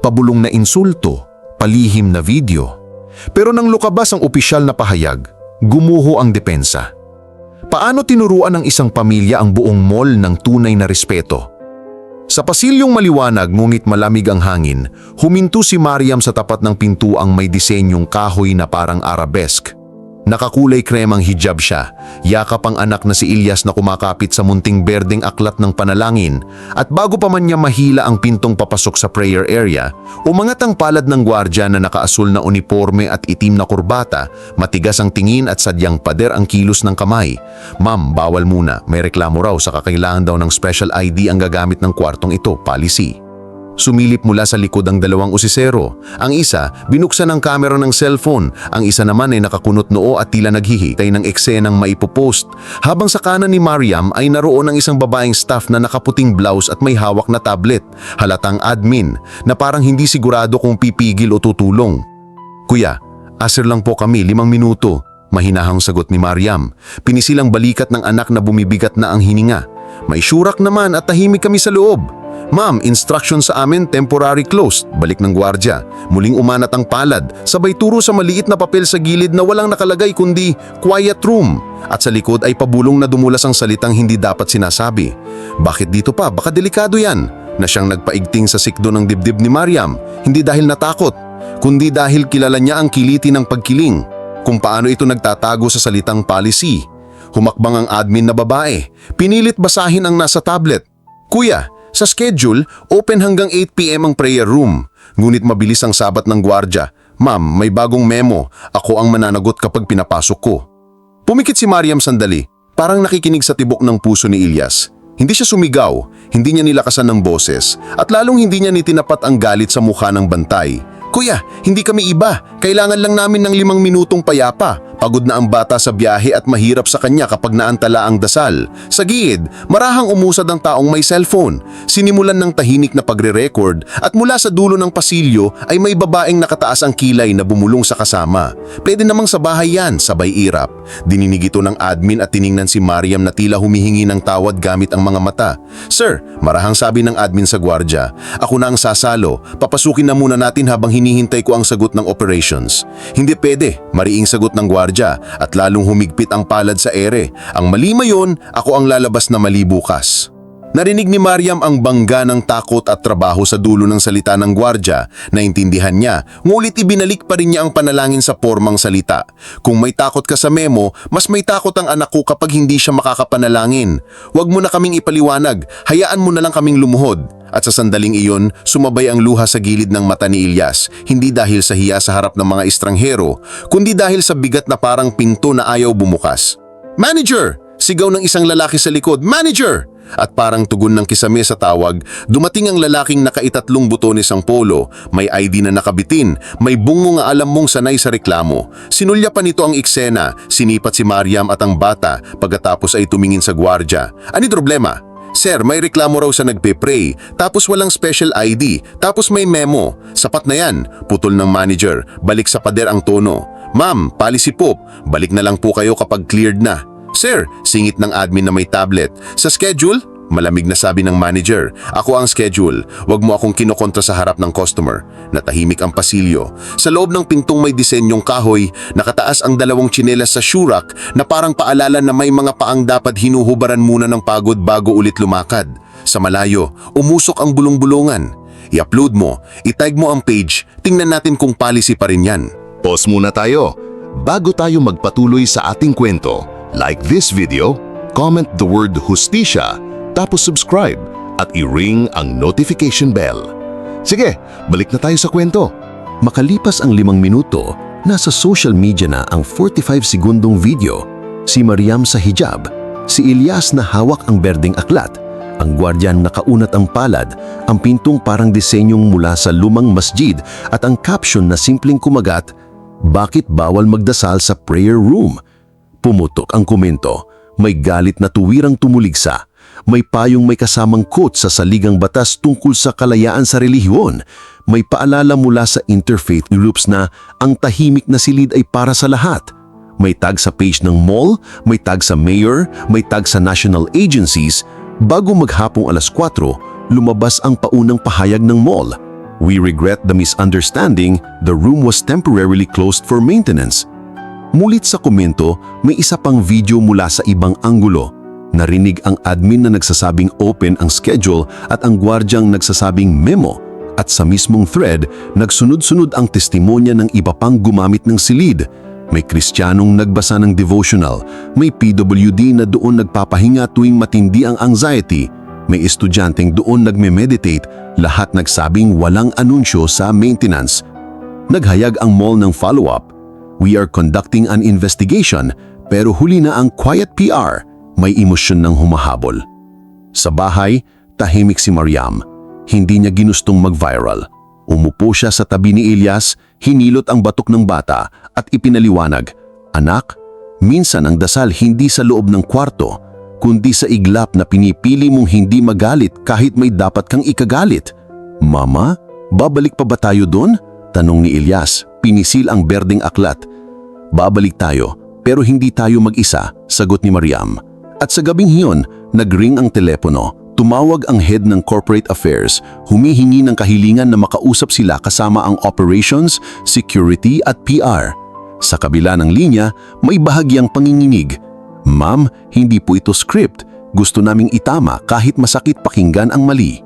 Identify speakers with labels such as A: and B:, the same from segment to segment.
A: pabulong na insulto, palihim na video. Pero nang lukabas ang opisyal na pahayag, gumuho ang depensa. Paano tinuruan ng isang pamilya ang buong mall ng tunay na respeto? Sa pasilyong maliwanag ngunit malamig ang hangin, huminto si Mariam sa tapat ng pintuang may disenyong kahoy na parang arabesque. Nakakulay kremang hijab siya, yakap ang anak na si Ilyas na kumakapit sa munting berdeng aklat ng panalangin at bago pa man niya mahila ang pintong papasok sa prayer area, umangat ang palad ng gwardya na nakaasul na uniforme at itim na kurbata, matigas ang tingin at sadyang pader ang kilos ng kamay. Ma'am, bawal muna, may reklamo raw sa kakailangan daw ng special ID ang gagamit ng kwartong ito, policy. Sumilip mula sa likod ang dalawang usisero. Ang isa, binuksan ang kamera ng cellphone. Ang isa naman ay nakakunot noo at tila naghihintay ng eksenang maipopost. Habang sa kanan ni Mariam ay naroon ang isang babaeng staff na nakaputing blouse at may hawak na tablet. Halatang admin na parang hindi sigurado kung pipigil o tutulong. Kuya, asir lang po kami limang minuto. Mahinahang sagot ni Mariam. Pinisilang balikat ng anak na bumibigat na ang hininga. May syurak naman at tahimik kami sa loob. Ma'am, instruction sa amin temporary closed. Balik ng gwardya. Muling umanat ang palad. Sabay turo sa maliit na papel sa gilid na walang nakalagay kundi quiet room. At sa likod ay pabulong na dumulas ang salitang hindi dapat sinasabi. Bakit dito pa? Baka delikado yan. Na siyang nagpaigting sa sikdo ng dibdib ni Mariam. Hindi dahil natakot, kundi dahil kilala niya ang kiliti ng pagkiling. Kung paano ito nagtatago sa salitang policy. Humakbang ang admin na babae. Pinilit basahin ang nasa tablet. Kuya, sa schedule, open hanggang 8pm ang prayer room. Ngunit mabilis ang sabat ng gwardya. Ma'am, may bagong memo. Ako ang mananagot kapag pinapasok ko. Pumikit si Mariam sandali. Parang nakikinig sa tibok ng puso ni Ilyas. Hindi siya sumigaw, hindi niya nilakasan ng boses, at lalong hindi niya nitinapat ang galit sa mukha ng bantay. Kuya, hindi kami iba. Kailangan lang namin ng limang minutong payapa. Pagod na ang bata sa biyahe at mahirap sa kanya kapag naantala ang dasal. Sa gilid, marahang umusad ang taong may cellphone. Sinimulan ng tahimik na pagre-record at mula sa dulo ng pasilyo ay may babaeng nakataas ang kilay na bumulong sa kasama. Pwede namang sa bahay yan, sabay irap. Dininig ito ng admin at tiningnan si Mariam na tila humihingi ng tawad gamit ang mga mata. Sir, marahang sabi ng admin sa gwardya, ako na ang sasalo, papasukin na muna natin habang hinihintay ko ang sagot ng operations. Hindi pwede, mariing sagot ng gwardya at lalong humigpit ang palad sa ere. Ang mali mayon, ako ang lalabas na mali bukas. Narinig ni Mariam ang bangga ng takot at trabaho sa dulo ng salita ng gwardya. Naintindihan niya, ngulit ibinalik pa rin niya ang panalangin sa formang salita. Kung may takot ka sa memo, mas may takot ang anak ko kapag hindi siya makakapanalangin. Huwag mo na kaming ipaliwanag, hayaan mo na lang kaming lumuhod. At sa sandaling iyon, sumabay ang luha sa gilid ng mata ni Ilyas, hindi dahil sa hiya sa harap ng mga estranghero, kundi dahil sa bigat na parang pinto na ayaw bumukas. Manager! Sigaw ng isang lalaki sa likod, Manager! At parang tugon ng kisame sa tawag, dumating ang lalaking nakaitatlong butones ang polo, may ID na nakabitin, may bungo nga alam mong sanay sa reklamo. Sinulya pa nito ang eksena, sinipat si Mariam at ang bata pagkatapos ay tumingin sa gwardya. Ani problema? Sir, may reklamo raw sa nagpe-pray, tapos walang special ID, tapos may memo. Sapat na yan, putol ng manager, balik sa pader ang tono. Ma'am, policy po, balik na lang po kayo kapag cleared na. Sir, singit ng admin na may tablet. Sa schedule? Malamig na sabi ng manager. Ako ang schedule. Huwag mo akong kinokontra sa harap ng customer. Natahimik ang pasilyo. Sa loob ng pintong may disenyong kahoy, nakataas ang dalawang tsinelas sa shurak na parang paalala na may mga paang dapat hinuhubaran muna ng pagod bago ulit lumakad. Sa malayo, umusok ang bulong-bulungan. I-upload mo, itag mo ang page, tingnan natin kung policy pa rin yan.
B: Pause muna tayo. Bago tayo magpatuloy sa ating kwento, like this video, comment the word hustisya, tapos subscribe at i-ring ang notification bell. Sige, balik na tayo sa kwento.
C: Makalipas ang limang minuto, nasa social media na ang 45 segundong video. Si Mariam sa hijab, si Ilyas na hawak ang berdeng aklat, ang gwardyan nakaunat ang palad, ang pintong parang disenyong mula sa lumang masjid at ang caption na simpleng kumagat, Bakit bawal magdasal sa prayer room? Pumutok ang komento, may galit na tuwirang tumuligsa, may payong may kasamang quote sa saligang batas tungkol sa kalayaan sa relihiyon, may paalala mula sa interfaith groups na ang tahimik na silid ay para sa lahat. May tag sa page ng mall, may tag sa mayor, may tag sa national agencies. Bago maghapong alas 4, lumabas ang paunang pahayag ng mall.
A: We regret the misunderstanding, the room was temporarily closed for maintenance. Mulit sa komento, may isa pang video mula sa ibang anggulo. Narinig ang admin na nagsasabing open ang schedule at ang gwardyang nagsasabing memo. At sa mismong thread, nagsunod-sunod ang testimonya ng iba pang gumamit ng silid. May kristyanong nagbasa ng devotional, may PWD na doon nagpapahinga tuwing matindi ang anxiety, may estudyanteng doon nagme-meditate, lahat nagsabing walang anunsyo sa maintenance. Naghayag ang mall ng follow-up. We are conducting an investigation pero huli na ang quiet PR, may emosyon ng humahabol. Sa bahay, tahimik si Mariam. Hindi niya ginustong mag-viral. Umupo siya sa tabi ni Elias, hinilot ang batok ng bata at ipinaliwanag, Anak, minsan ang dasal hindi sa loob ng kwarto, kundi sa iglap na pinipili mong hindi magalit kahit may dapat kang ikagalit. Mama, babalik pa ba tayo doon? Tanong ni Elias, pinisil ang berdeng aklat. Babalik tayo, pero hindi tayo mag-isa, sagot ni Mariam. At sa gabing hiyon, nagring ang telepono. Tumawag ang head ng corporate affairs, humihingi ng kahilingan na makausap sila kasama ang operations, security at PR. Sa kabila ng linya, may bahagyang panginginig. Ma'am, hindi po ito script. Gusto naming itama kahit masakit pakinggan ang mali.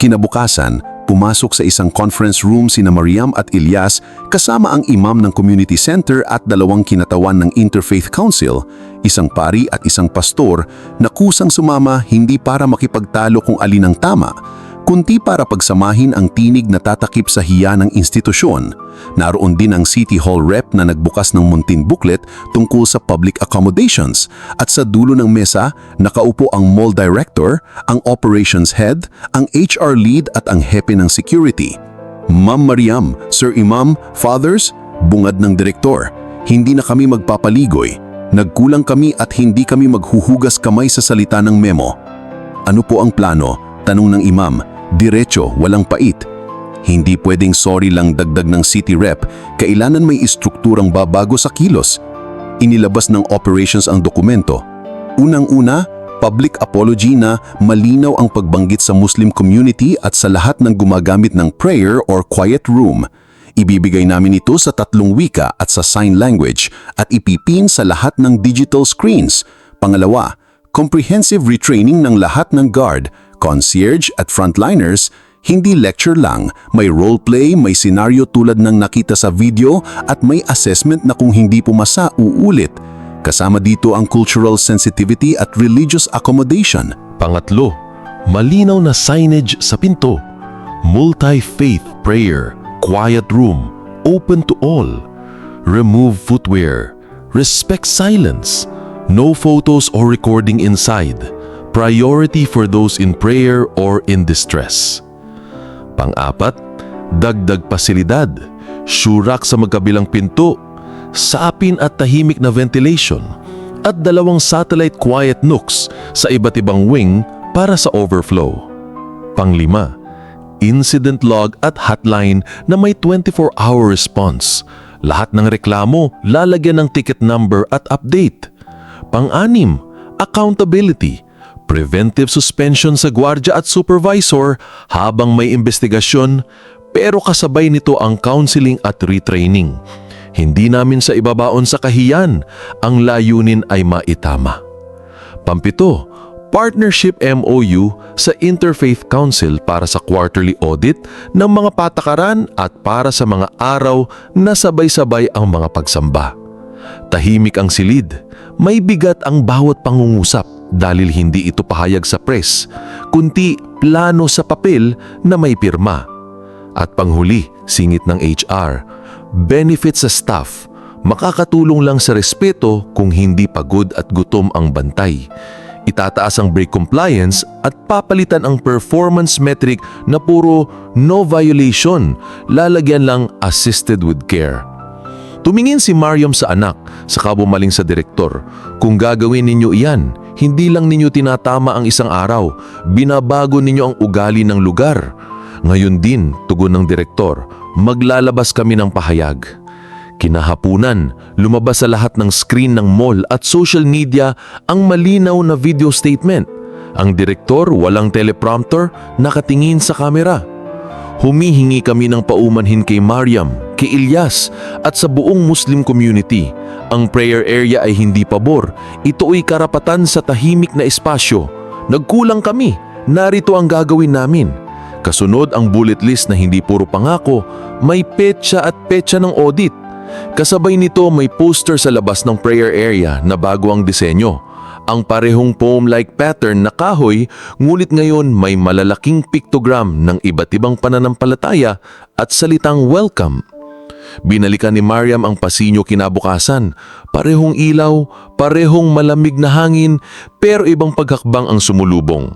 A: Kinabukasan, pumasok sa isang conference room sina Mariam at Ilyas kasama ang imam ng community center at dalawang kinatawan ng Interfaith Council, isang pari at isang pastor na kusang sumama hindi para makipagtalo kung alin ang tama, kundi para pagsamahin ang tinig na tatakip sa hiya ng institusyon. Naroon din ang City Hall rep na nagbukas ng muntin booklet tungkol sa public accommodations at sa dulo ng mesa nakaupo ang mall director, ang operations head, ang HR lead at ang hepe ng security. Ma'am Mariam, Sir Imam, Fathers, bungad ng direktor, hindi na kami magpapaligoy. Nagkulang kami at hindi kami maghuhugas kamay sa salita ng memo. Ano po ang plano? Tanong ng imam. Diretso, walang pait. Hindi pwedeng sorry lang dagdag ng city rep, kailanan may istrukturang babago sa kilos. Inilabas ng operations ang dokumento. Unang-una, public apology na malinaw ang pagbanggit sa Muslim community at sa lahat ng gumagamit ng prayer or quiet room. Ibibigay namin ito sa tatlong wika at sa sign language at ipipin sa lahat ng digital screens. Pangalawa, comprehensive retraining ng lahat ng guard, concierge at frontliners, hindi lecture lang, may roleplay, may senaryo tulad ng nakita sa video at may assessment na kung hindi pumasa, uulit. Kasama dito ang cultural sensitivity at religious accommodation.
D: Pangatlo, malinaw na signage sa pinto. Multi-faith prayer, quiet room, open to all. Remove footwear. Respect silence. No photos or recording inside. Priority for those in prayer or in distress. Pang-apat, dagdag pasilidad. Shurak sa magkabilang pinto. Sapin at tahimik na ventilation. At dalawang satellite quiet nooks sa iba't ibang wing para sa overflow. Panglima, incident log at hotline na may 24-hour response. Lahat ng reklamo lalagyan ng ticket number at update. Pang-anim, accountability. Preventive suspension sa gwardya at supervisor habang may investigasyon pero kasabay nito ang counseling at retraining. Hindi namin sa ibabaon sa kahiyan, ang layunin ay maitama. Pampito, partnership MOU sa Interfaith Council para sa quarterly audit ng mga patakaran at para sa mga araw na sabay-sabay ang mga pagsamba. Tahimik ang silid, may bigat ang bawat pangungusap dahil hindi ito pahayag sa press, kundi plano sa papel na may pirma. At panghuli, singit ng HR, benefit sa staff, makakatulong lang sa respeto kung hindi pagod at gutom ang bantay. Itataas ang break compliance at papalitan ang performance metric na puro no violation, lalagyan lang assisted with care. Tumingin si Mariam sa anak, saka bumaling sa direktor. Kung gagawin ninyo iyan, hindi lang ninyo tinatama ang isang araw, binabago ninyo ang ugali ng lugar. Ngayon din, tugon ng direktor, maglalabas kami ng pahayag. Kinahapunan, lumabas sa lahat ng screen ng mall at social media ang malinaw na video statement. Ang direktor walang teleprompter, nakatingin sa kamera. Humihingi kami ng paumanhin kay Mariam, kay Ilyas at sa buong Muslim community. Ang prayer area ay hindi pabor. Ito ay karapatan sa tahimik na espasyo. Nagkulang kami. Narito ang gagawin namin. Kasunod ang bullet list na hindi puro pangako, may petsa at petsa ng audit. Kasabay nito may poster sa labas ng prayer area na bago ang disenyo. Ang parehong poem-like pattern na kahoy, ngulit ngayon may malalaking pictogram ng iba't ibang pananampalataya at salitang welcome. Binalikan ni Mariam ang pasinyo kinabukasan. Parehong ilaw, parehong malamig na hangin, pero ibang paghakbang ang sumulubong.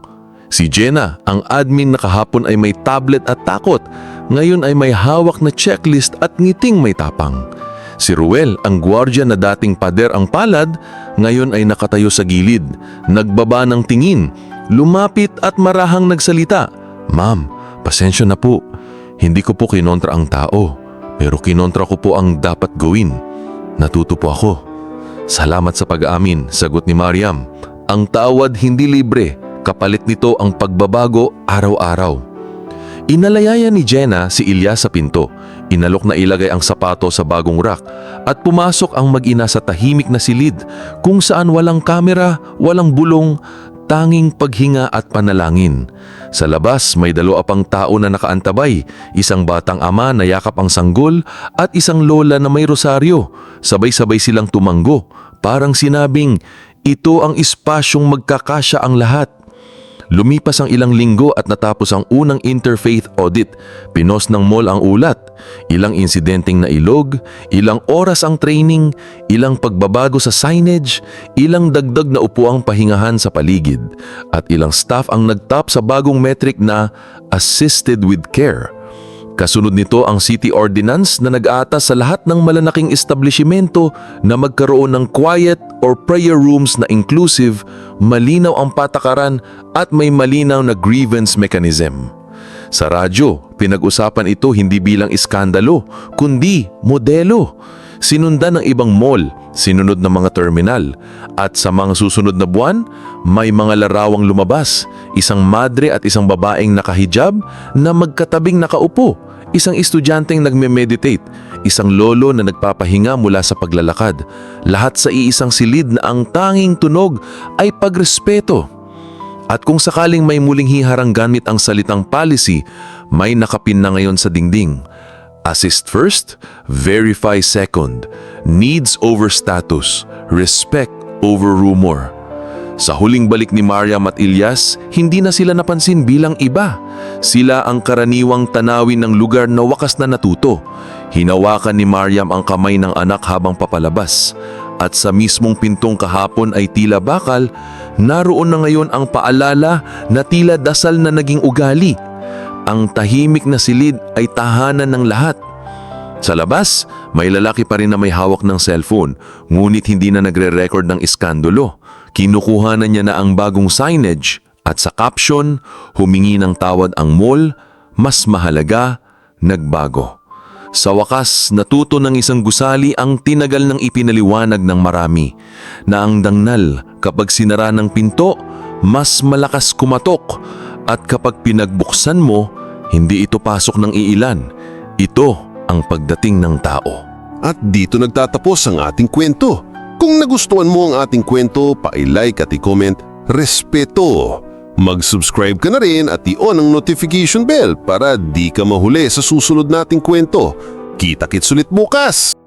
D: Si Jenna, ang admin na kahapon ay may tablet at takot, ngayon ay may hawak na checklist at ngiting may tapang. Si Ruel, ang gwardya na dating pader ang palad, ngayon ay nakatayo sa gilid, nagbaba ng tingin, lumapit at marahang nagsalita. Ma'am, pasensya na po. Hindi ko po kinontra ang tao, pero kinontra ko po ang dapat gawin. Natuto po ako. Salamat sa pag-aamin, sagot ni Mariam. Ang tawad hindi libre, kapalit nito ang pagbabago araw-araw. Inalayaya ni Jenna si Ilya sa pinto. Inalok na ilagay ang sapato sa bagong rack at pumasok ang mag-ina sa tahimik na silid kung saan walang kamera, walang bulong, tanging paghinga at panalangin. Sa labas may dalawa pang tao na nakaantabay, isang batang ama na yakap ang sanggol at isang lola na may rosaryo. Sabay-sabay silang tumanggo, parang sinabing, ito ang espasyong magkakasya ang lahat. Lumipas ang ilang linggo at natapos ang unang interfaith audit. Pinos ng mall ang ulat. Ilang insidenteng na ilog, ilang oras ang training, ilang pagbabago sa signage, ilang dagdag na upuang pahingahan sa paligid, at ilang staff ang nagtap sa bagong metric na assisted with care. Kasunod nito ang city ordinance na nag-aatas sa lahat ng malalaking establishmento na magkaroon ng quiet or prayer rooms na inclusive, malinaw ang patakaran at may malinaw na grievance mechanism. Sa radyo, pinag-usapan ito hindi bilang iskandalo, kundi modelo. Sinundan ng ibang mall, sinunod ng mga terminal, at sa mga susunod na buwan, may mga larawang lumabas, isang madre at isang babaeng nakahijab na magkatabing nakaupo, isang estudyanteng nagme-meditate, isang lolo na nagpapahinga mula sa paglalakad, lahat sa iisang silid na ang tanging tunog ay pagrespeto. At kung sakaling may muling hiharang gamit ang salitang policy, may nakapin na ngayon sa dingding. Assist first, verify second, needs over status, respect over rumor. Sa huling balik ni Mariam at Ilyas, hindi na sila napansin bilang iba. Sila ang karaniwang tanawin ng lugar na wakas na natuto. Hinawakan ni Mariam ang kamay ng anak habang papalabas. At sa mismong pintong kahapon ay tila bakal, naroon na ngayon ang paalala na tila dasal na naging ugali. Ang tahimik na silid ay tahanan ng lahat. Sa labas, may lalaki pa rin na may hawak ng cellphone, ngunit hindi na nagre-record ng iskandalo. Kinukuha na niya na ang bagong signage at sa caption, humingi ng tawad ang mall, mas mahalaga, nagbago. Sa wakas, natuto ng isang gusali ang tinagal ng ipinaliwanag ng marami na ang dangnal kapag sinara ng pinto, mas malakas kumatok at kapag pinagbuksan mo, hindi ito pasok ng iilan. Ito ang pagdating ng tao.
B: At dito nagtatapos ang ating kwento. Kung nagustuhan mo ang ating kwento, pa-like at i-comment, respeto. Mag-subscribe ka na rin at i-on ang notification bell para di ka mahuli sa susunod nating kwento. Kita-kits ulit bukas!